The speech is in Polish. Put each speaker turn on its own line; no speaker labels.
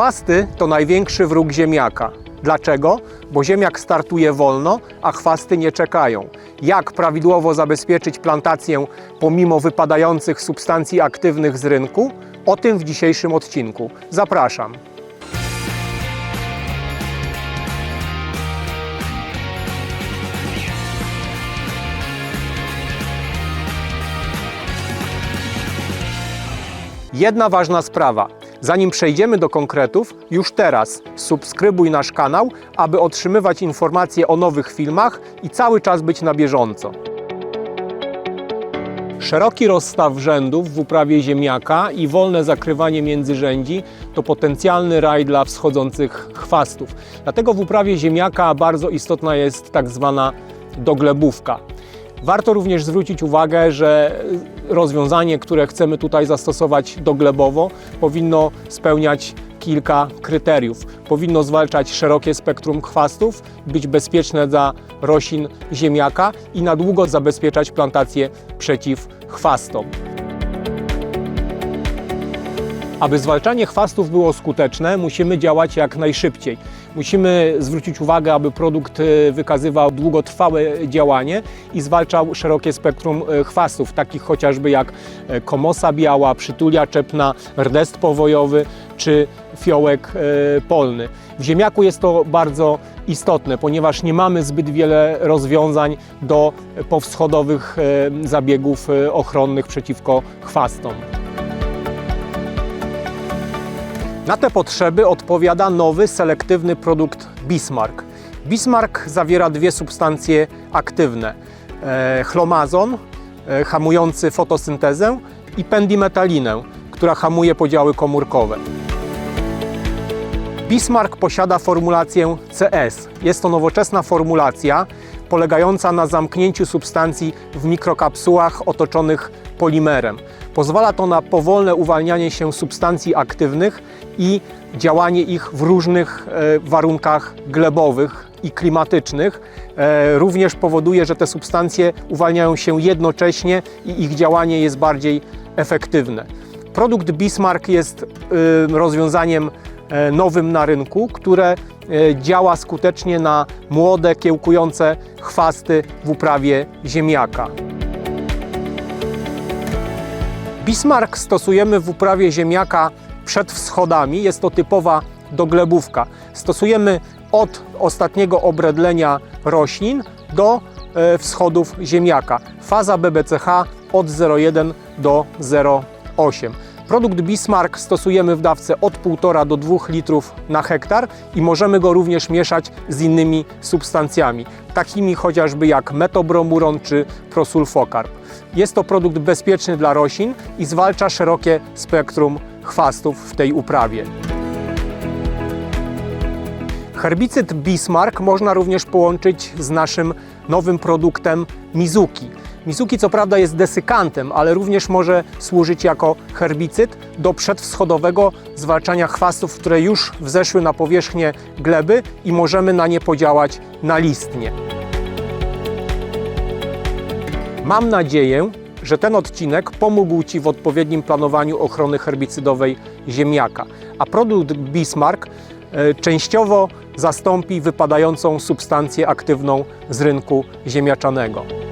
Chwasty to największy wróg ziemniaka. Dlaczego? Bo ziemniak startuje wolno, a chwasty nie czekają. Jak prawidłowo zabezpieczyć plantację pomimo wypadających substancji aktywnych z rynku? O tym w dzisiejszym odcinku. Zapraszam. Jedna ważna sprawa. Zanim przejdziemy do konkretów, już teraz subskrybuj nasz kanał, aby otrzymywać informacje o nowych filmach i cały czas być na bieżąco. Szeroki rozstaw rzędów w uprawie ziemniaka i wolne zakrywanie międzyrzędzi to potencjalny raj dla wschodzących chwastów. Dlatego w uprawie ziemniaka bardzo istotna jest tak zwana doglebówka. Warto również zwrócić uwagę, że rozwiązanie, które chcemy tutaj zastosować doglebowo, powinno spełniać kilka kryteriów. Powinno zwalczać szerokie spektrum chwastów, być bezpieczne dla roślin ziemniaka i na długo zabezpieczać plantację przeciw chwastom. Aby zwalczanie chwastów było skuteczne, musimy działać jak najszybciej. Musimy zwrócić uwagę, aby produkt e, wykazywał długotrwałe działanie i zwalczał szerokie spektrum e, chwastów, takich chociażby jak e, komosa biała, przytulia czepna, rdest powojowy czy fiołek polny. W ziemniaku jest to bardzo istotne, ponieważ nie mamy zbyt wiele rozwiązań do powschodowych zabiegów ochronnych przeciwko chwastom. Na te potrzeby odpowiada nowy, selektywny produkt Bismarck. Bismarck zawiera dwie substancje aktywne: e, chlomazon, e, hamujący fotosyntezę, i pendimetalinę, która hamuje podziały komórkowe. Bismarck posiada formulację CS. Jest to nowoczesna formulacja polegająca na zamknięciu substancji w mikrokapsułach otoczonych polimerem. Pozwala to na powolne uwalnianie się substancji aktywnych i działanie ich w różnych e, warunkach glebowych i klimatycznych. E, Również powoduje, że te substancje uwalniają się jednocześnie i ich działanie jest bardziej efektywne. Produkt Bismarck jest y, rozwiązaniem e, nowym na rynku, które działa skutecznie na młode, kiełkujące chwasty w uprawie ziemniaka. Bismarck stosujemy w uprawie ziemniaka przed wschodami. Jest to typowa doglebówka. Stosujemy od ostatniego obredlenia roślin do e, wschodów ziemniaka. Faza BBCH od 0,1 do 0,8. Produkt Bismarck stosujemy w dawce od 1,5 do 2 litrów na hektar i możemy go również mieszać z innymi substancjami, takimi chociażby jak metobromuron czy prosulfokarb. Jest to produkt bezpieczny dla roślin i zwalcza szerokie spektrum chwastów w tej uprawie. Herbicyd Bismarck można również połączyć z naszym nowym produktem Mizuki. Mizuki co prawda jest desykantem, ale również może służyć jako herbicyd do przedwschodowego zwalczania chwastów, które już wzeszły na powierzchnię gleby i możemy na nie podziałać nalistnie. Mam nadzieję, że ten odcinek pomógł Ci w odpowiednim planowaniu ochrony herbicydowej ziemniaka, a produkt Bismarck e, częściowo zastąpi wypadającą substancję aktywną z rynku ziemniaczanego.